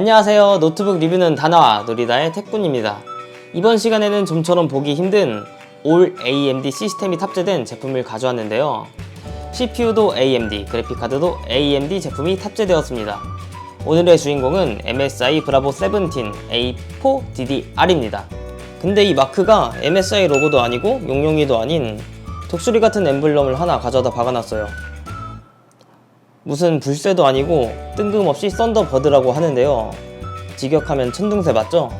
안녕하세요. 노트북 리뷰는 다나와 놀이다의 태꾼입니다. 이번 시간에는 좀처럼 보기 힘든 올 AMD 시스템이 탑재된 제품을 가져왔는데요. CPU도 AMD, 그래픽카드도 AMD 제품이 탑재되었습니다. 오늘의 주인공은 MSI 브라보 17 A4DDR입니다. 근데 이 마크가 MSI 로고도 아니고 용용이도 아닌 독수리 같은 엠블럼을 하나 가져다 박아놨어요. 무슨 불새도 아니고 뜬금없이 썬더버드라고 하는데요. 직역하면 천둥새 맞죠?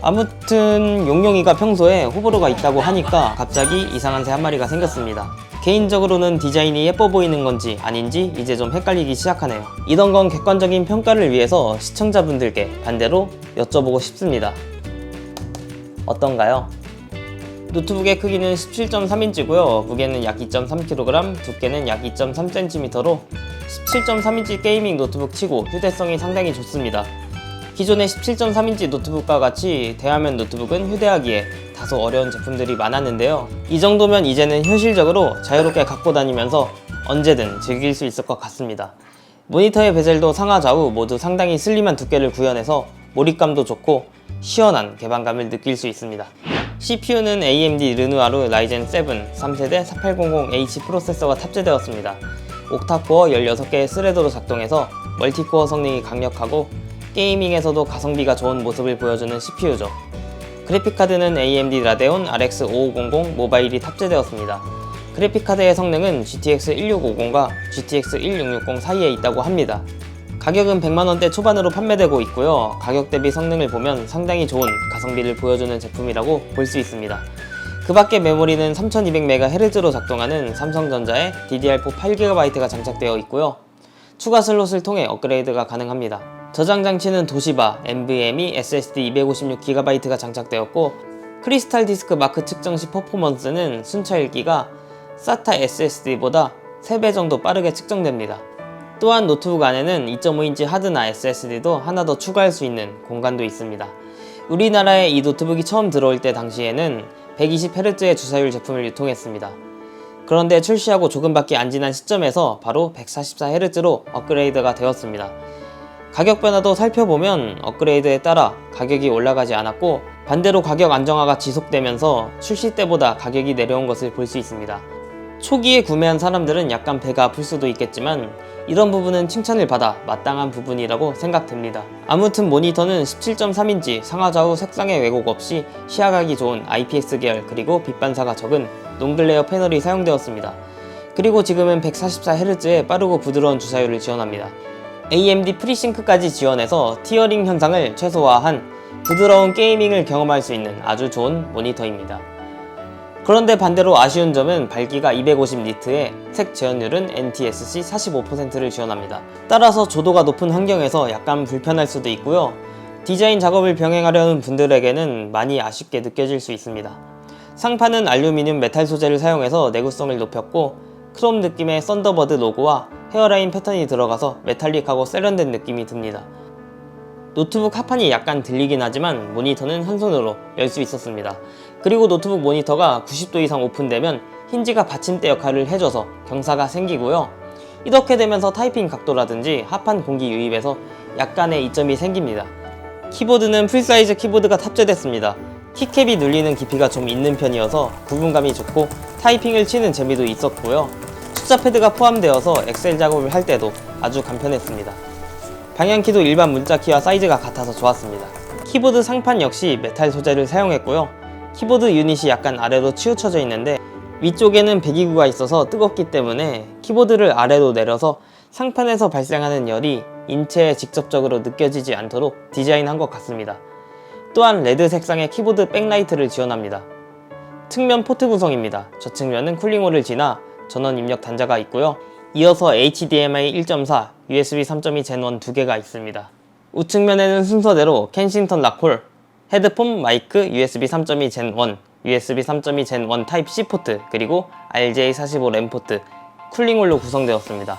아무튼 용용이가 평소에 호불호가 있다고 하니까 갑자기 이상한 새 한 마리가 생겼습니다. 개인적으로는 디자인이 예뻐 보이는 건지 아닌지 이제 좀 헷갈리기 시작하네요. 이런 건 객관적인 평가를 위해서 시청자분들께 반대로 여쭤보고 싶습니다. 어떤가요? 노트북의 크기는 17.3인치고요. 무게는 약 2.3kg, 두께는 약 2.3cm로 17.3인치 게이밍 노트북 치고 휴대성이 상당히 좋습니다. 기존의 17.3인치 노트북과 같이 대화면 노트북은 휴대하기에 다소 어려운 제품들이 많았는데요. 이 정도면 이제는 현실적으로 자유롭게 갖고 다니면서 언제든 즐길 수 있을 것 같습니다. 모니터의 베젤도 상하 좌우 모두 상당히 슬림한 두께를 구현해서 몰입감도 좋고 시원한 개방감을 느낄 수 있습니다. CPU는 AMD 르누아르 라이젠 7 3세대 4800H 프로세서가 탑재되었습니다. 옥타코어 16개의 스레드로 작동해서 멀티코어 성능이 강력하고 게이밍에서도 가성비가 좋은 모습을 보여주는 CPU죠. 그래픽카드는 AMD 라데온 RX 5500 모바일이 탑재되었습니다. 그래픽카드의 성능은 GTX 1650과 GTX 1660 사이에 있다고 합니다. 가격은 100만원대 초반으로 판매되고 있고요. 가격 대비 성능을 보면 상당히 좋은 가성비를 보여주는 제품이라고 볼 수 있습니다. 그 밖에 메모리는 3200MHz로 작동하는 삼성전자의 DDR4 8GB가 장착되어 있고요. 추가 슬롯을 통해 업그레이드가 가능합니다. 저장 장치는 도시바, NVMe SSD 256GB가 장착되었고 크리스탈 디스크 마크 측정 시 퍼포먼스는 순차 읽기가 SATA SSD보다 3배 정도 빠르게 측정됩니다. 또한 노트북 안에는 2.5인치 하드나 SSD도 하나 더 추가할 수 있는 공간도 있습니다. 우리나라에 이 노트북이 처음 들어올 때 당시에는 120Hz의 주사율 제품을 유통했습니다. 그런데 출시하고 조금밖에 안 지난 시점에서 바로 144Hz로 업그레이드가 되었습니다. 가격 변화도 살펴보면 업그레이드에 따라 가격이 올라가지 않았고 반대로 가격 안정화가 지속되면서 출시 때보다 가격이 내려온 것을 볼 수 있습니다. 초기에 구매한 사람들은 약간 배가 아플 수도 있겠지만 이런 부분은 칭찬을 받아 마땅한 부분이라고 생각됩니다. 아무튼 모니터는 17.3인치 상하좌우 색상의 왜곡 없이 시야각이 좋은 IPS 계열 그리고 빛 반사가 적은 농글레어 패널이 사용되었습니다. 그리고 지금은 144Hz의 빠르고 부드러운 주사율을 지원합니다. AMD 프리싱크까지 지원해서 티어링 현상을 최소화한 부드러운 게이밍을 경험할 수 있는 아주 좋은 모니터입니다. 그런데 반대로 아쉬운 점은 밝기가 250니트에 색 재현율은 NTSC 45%를 지원합니다. 따라서 조도가 높은 환경에서 약간 불편할 수도 있고요. 디자인 작업을 병행하려는 분들에게는 많이 아쉽게 느껴질 수 있습니다. 상판은 알루미늄 메탈 소재를 사용해서 내구성을 높였고 크롬 느낌의 썬더버드 로고와 헤어라인 패턴이 들어가서 메탈릭하고 세련된 느낌이 듭니다. 노트북 하판이 약간 들리긴 하지만 모니터는 한 손으로 열 수 있었습니다. 그리고 노트북 모니터가 90도 이상 오픈되면 힌지가 받침대 역할을 해줘서 경사가 생기고요. 이렇게 되면서 타이핑 각도라든지 하판 공기 유입에서 약간의 이점이 생깁니다. 키보드는 풀사이즈 키보드가 탑재됐습니다. 키캡이 눌리는 깊이가 좀 있는 편이어서 구분감이 좋고 타이핑을 치는 재미도 있었고요. 숫자 패드가 포함되어서 엑셀 작업을 할 때도 아주 간편했습니다. 방향키도 일반 문자키와 사이즈가 같아서 좋았습니다. 키보드 상판 역시 메탈 소재를 사용했고요. 키보드 유닛이 약간 아래로 치우쳐져 있는데 위쪽에는 배기구가 있어서 뜨겁기 때문에 키보드를 아래로 내려서 상판에서 발생하는 열이 인체에 직접적으로 느껴지지 않도록 디자인한 것 같습니다. 또한 레드 색상의 키보드 백라이트를 지원합니다. 측면 포트 구성입니다. 저측면은 쿨링홀을 지나 전원 입력 단자가 있고요. 이어서 HDMI 1.4, USB 3.2 Gen 1두 개가 있습니다. 우측면에는 순서대로 켄싱턴 락홀, 헤드폰, 마이크, USB 3.2 Gen 1, USB 3.2 Gen 1 타입 C 포트, 그리고 RJ45 램 포트, 쿨링홀로 구성되었습니다.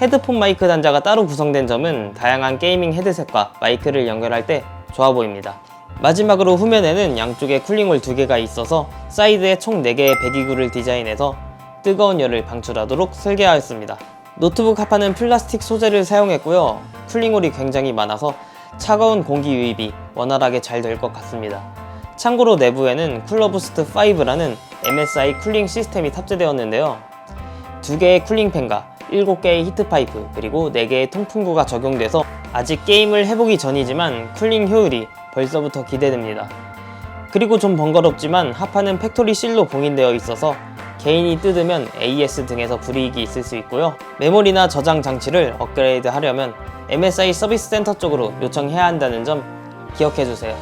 헤드폰 마이크 단자가 따로 구성된 점은 다양한 게이밍 헤드셋과 마이크를 연결할 때 좋아 보입니다. 마지막으로 후면에는 양쪽에 쿨링홀 두 개가 있어서 사이드에 총 4개의 배기구를 디자인해서 뜨거운 열을 방출하도록 설계하였습니다. 노트북 하판은 플라스틱 소재를 사용했고요. 쿨링홀이 굉장히 많아서 차가운 공기 유입이 원활하게 잘 될 것 같습니다. 참고로 내부에는 쿨러부스트 5라는 MSI 쿨링 시스템이 탑재되었는데요. 두 개의 쿨링팬과 7개의 히트파이프 그리고 4개의 통풍구가 적용돼서 아직 게임을 해보기 전이지만 쿨링 효율이 벌써부터 기대됩니다. 그리고 좀 번거롭지만 하파는 팩토리 실로 봉인되어 있어서 개인이 뜯으면 AS 등에서 불이익이 있을 수 있고요. 메모리나 저장 장치를 업그레이드 하려면 MSI 서비스 센터 쪽으로 요청해야 한다는 점 기억해 주세요.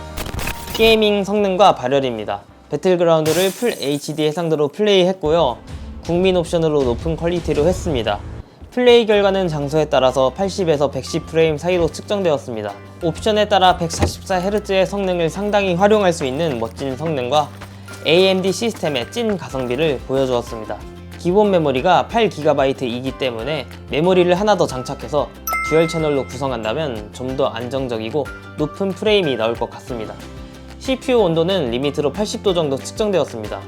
게이밍 성능과 발열입니다. 배틀그라운드를 풀 HD 해상도로 플레이했고요. 국민 옵션으로 높은 퀄리티로 했습니다. 플레이 결과는 장소에 따라서 80에서 110 프레임 사이로 측정되었습니다. 옵션에 따라 144Hz의 성능을 상당히 활용할 수 있는 멋진 성능과 AMD 시스템의 찐 가성비를 보여주었습니다. 기본 메모리가 8GB이기 때문에 메모리를 하나 더 장착해서 듀얼 채널로 구성한다면 좀 더 안정적이고 높은 프레임이 나올 것 같습니다. CPU 온도는 리미트로 80도 정도 측정되었습니다.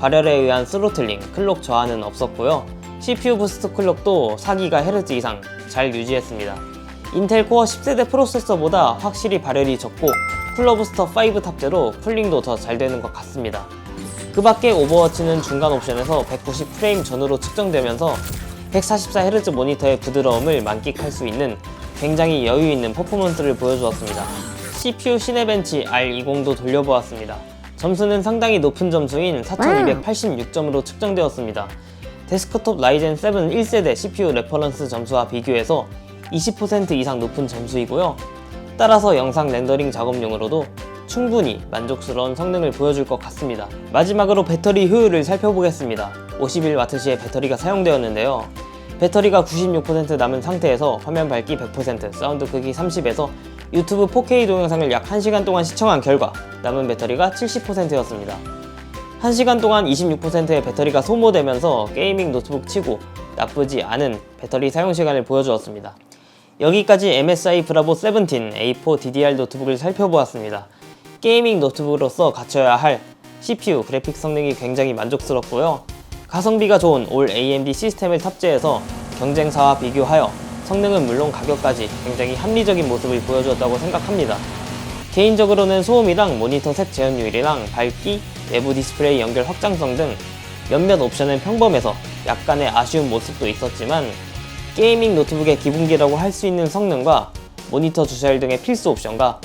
발열에 의한 스로틀링, 클록 저하는 없었고요. CPU 부스트 클록도 4GHz 이상 잘 유지했습니다. 인텔 코어 10세대 프로세서보다 확실히 발열이 적고 쿨러 부스터 5 탑재로 쿨링도 더 잘 되는 것 같습니다. 그 밖에 오버워치는 중간 옵션에서 190 프레임 전후로 측정되면서 144Hz 모니터의 부드러움을 만끽할 수 있는 굉장히 여유 있는 퍼포먼스를 보여주었습니다. CPU 시네벤치 R20도 돌려보았습니다. 점수는 상당히 높은 점수인 4286점으로 측정되었습니다. 데스크톱 라이젠 7 1세대 CPU 레퍼런스 점수와 비교해서 20% 이상 높은 점수이고요. 따라서 영상 렌더링 작업용으로도 충분히 만족스러운 성능을 보여줄 것 같습니다. 마지막으로 배터리 효율을 살펴보겠습니다. 51W의 배터리가 사용되었는데요. 배터리가 96% 남은 상태에서 화면 밝기 100%, 사운드 크기 30에서 유튜브 4K 동영상을 약 1시간 동안 시청한 결과 남은 배터리가 70%였습니다. 1시간 동안 26%의 배터리가 소모되면서 게이밍 노트북 치고 나쁘지 않은 배터리 사용 시간을 보여주었습니다. 여기까지 MSI 브라보 17 A4 DDR 노트북을 살펴보았습니다. 게이밍 노트북으로서 갖춰야 할 CPU 그래픽 성능이 굉장히 만족스럽고요. 가성비가 좋은 올 AMD 시스템을 탑재해서 경쟁사와 비교하여 성능은 물론 가격까지 굉장히 합리적인 모습을 보여주었다고 생각합니다. 개인적으로는 소음이랑 모니터 색 재현율이랑 밝기, 내부 디스플레이 연결 확장성 등 몇몇 옵션은 평범해서 약간의 아쉬운 모습도 있었지만 게이밍 노트북의 기본기라고 할 수 있는 성능과 모니터 주사율 등의 필수 옵션과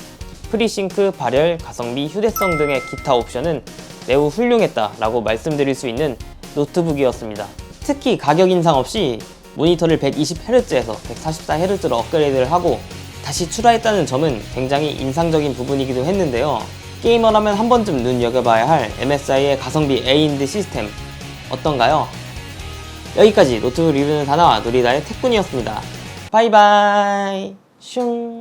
프리싱크, 발열, 가성비, 휴대성 등의 기타 옵션은 매우 훌륭했다라고 말씀드릴 수 있는 노트북이었습니다. 특히 가격 인상 없이 모니터를 120Hz에서 144Hz로 업그레이드를 하고 다시 출하했다는 점은 굉장히 인상적인 부분이기도 했는데요. 게이머라면 한 번쯤 눈여겨봐야 할 MSI의 가성비 AMD 시스템 어떤가요? 여기까지 노트북 리뷰는 다나와. 누리다의 태군이었습니다. 바이바이. 슝